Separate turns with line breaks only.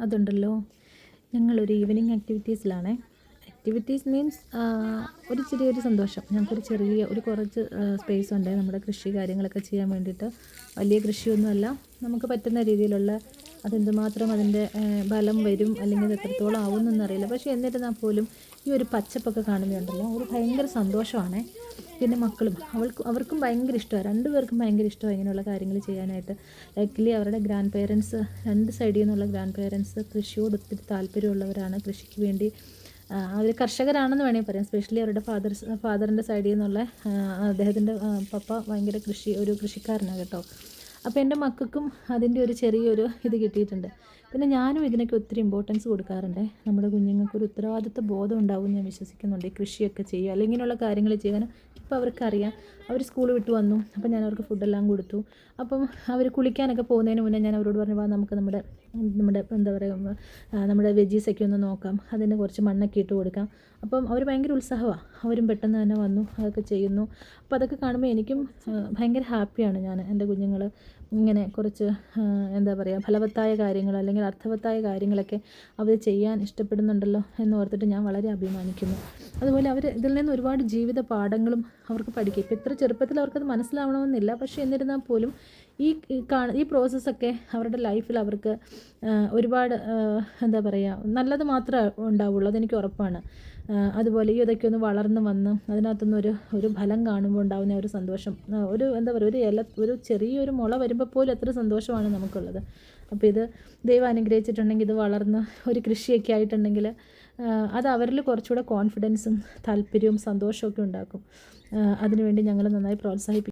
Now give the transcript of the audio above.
അതുണ്ടല്ലോ. ഞങ്ങളൊരു evening ആക്ടിവിറ്റീസിലാണേ activities means ഒരു ചെറിയൊരു സന്തോഷം. ഞങ്ങൾക്കൊരു ചെറിയ ഒരു കുറച്ച് സ്പേസ് ഉണ്ട് നമ്മുടെ കൃഷി കാര്യങ്ങളൊക്കെ ചെയ്യാൻ വേണ്ടിയിട്ട്. വലിയ കൃഷിയൊന്നുമല്ല. നമുക്ക് പറ്റുന്ന രീതിയിലുള്ള അതെന്തുമാത്രം അതിന്റെ ബലം വരും അല്ലെങ്കിൽ എത്രത്തോളം ആവുമെന്നൊന്നും അറിയില്ല. പക്ഷേ എന്നിരുന്നാൽ പോലും ഈ ഒരു പച്ചപ്പൊക്കെ കാണുന്നുണ്ടല്ലോ ഒരു ഭയങ്കര സന്തോഷമാണേ. പിന്നെ മക്കളും. അവൾക്ക് അവർക്കും ഭയങ്കര ഇഷ്ടമാണ്. രണ്ടുപേർക്കും ഭയങ്കര ഇഷ്ടമാണ് ഇങ്ങനെയുള്ള കാര്യങ്ങൾ ചെയ്യാനായിട്ട്. ലൈക്കിലി അവരുടെ ഗ്രാൻഡ് പേരൻസ് രണ്ട് സൈഡിൽ നിന്നുള്ള ഗ്രാൻഡ് പേരൻസ് കൃഷിയോട് ഒത്തിരി താല്പര്യമുള്ളവരാണ് കൃഷിക്ക് വേണ്ടി. അവർ കർഷകരാണെന്ന് വേണമെങ്കിൽ പറയാം. സ്പെഷ്യലി അവരുടെ ഫാദർ ഫാദറിന്റെ സൈഡിൽ നിന്നുള്ള അദ്ദേഹത്തിന്റെ പപ്പ ഭയങ്കര കൃഷി ഒരു കൃഷിക്കാരനാണ് കേട്ടോ. അപ്പോൾ എന്റെ മക്കൾക്കും അതിന്റെ ഒരു ചെറിയൊരു ഇത് കിട്ടിയിട്ടുണ്ട്. പിന്നെ ഞാനും ഇതിനൊക്കെ ഒത്തിരി ഇമ്പോർട്ടൻസ് കൊടുക്കാറുണ്ട്. നമ്മുടെ കുഞ്ഞുങ്ങൾക്ക് ഒരു ഉത്തരവാദിത്വ ബോധം ഉണ്ടാവും ഞാൻ വിശ്വസിക്കുന്നുണ്ട്. ഈ കൃഷിയൊക്കെ ചെയ്യുക അല്ലെങ്കിൽ ഇങ്ങനെയുള്ള കാര്യങ്ങൾ ചെയ്യാൻ ഇപ്പോൾ അവർക്കറിയാം. അവർ സ്കൂൾ വിട്ട് വന്നു. അപ്പോൾ ഞാൻ അവർക്ക് ഫുഡെല്ലാം കൊടുത്തു. അപ്പം അവർ കുളിക്കാനൊക്കെ പോകുന്നതിന് മുന്നേ ഞാൻ അവരോട് പറഞ്ഞു വാ നമുക്ക് നമ്മുടെ നമ്മുടെ എന്താ പറയുക നമ്മുടെ വെജീസൊക്കെ ഒന്ന് നോക്കാം. അതിന് കുറച്ച് മണ്ണൊക്കെ ഇട്ട് കൊടുക്കാം. അപ്പം അവർ ഭയങ്കര ഉത്സാഹമാണ് അവരും പെട്ടെന്ന് തന്നെ വന്നു അതൊക്കെ ചെയ്യുന്നു. അപ്പോൾ അതൊക്കെ കാണുമ്പോൾ എനിക്കും ഭയങ്കര ഹാപ്പിയാണ് ഞാൻ എന്റെ കുഞ്ഞുങ്ങൾ ഇങ്ങനെ കുറച്ച് എന്താ പറയുക ഫലവത്തായ കാര്യങ്ങൾ അല്ലെങ്കിൽ അർത്ഥവത്തായ കാര്യങ്ങളൊക്കെ അവർ ചെയ്യാൻ ഇഷ്ടപ്പെടുന്നുണ്ടല്ലോ എന്ന് ഓർത്തിട്ട് ഞാൻ വളരെ അഭിമാനിക്കുന്നു. അതുപോലെ അവർ ഇതിൽ നിന്ന് ഒരുപാട് ജീവിത പാഠങ്ങളും അവർക്ക് പഠിക്കും. ഇപ്പോൾ ഇത്ര ചെറുപ്പത്തിൽ അവർക്കത് മനസ്സിലാവണമെന്നില്ല. പക്ഷേ എന്നിരുന്നാൽ പോലും ഈ കാണ ഈ പ്രോസസ്സൊക്കെ അവരുടെ ലൈഫിൽ അവർക്ക് ഒരുപാട് എന്താ പറയുക നല്ലത് മാത്രമേ ഉണ്ടാവുള്ളൂ. അതെനിക്ക് ഉറപ്പാണ്. അതുപോലെ ഈ ഇതൊക്കെ ഒന്ന് വളർന്ന് വന്ന് അതിനകത്തുനിന്ന് ഒരു ഒരു ഫലം കാണുമ്പോൾ ഉണ്ടാകുന്ന ഒരു സന്തോഷം. ഒരു എന്താ പറയുക ഒരു ഇല ഒരു ചെറിയൊരു മുള വരുമ്പോൾ പോലും എത്ര സന്തോഷമാണ് നമുക്കുള്ളത്. അപ്പോൾ ഇത് ദൈവം അനുഗ്രഹിച്ചിട്ടുണ്ടെങ്കിൽ ഇത് വളർന്ന് ഒരു കൃഷിയൊക്കെ ആയിട്ടുണ്ടെങ്കിൽ അത് അവരിൽ കുറച്ചുകൂടെ കോൺഫിഡൻസും താല്പര്യവും സന്തോഷമൊക്കെ ഉണ്ടാക്കും. അതിനുവേണ്ടി ഞങ്ങൾ നന്നായി പ്രോത്സാഹിപ്പിക്കും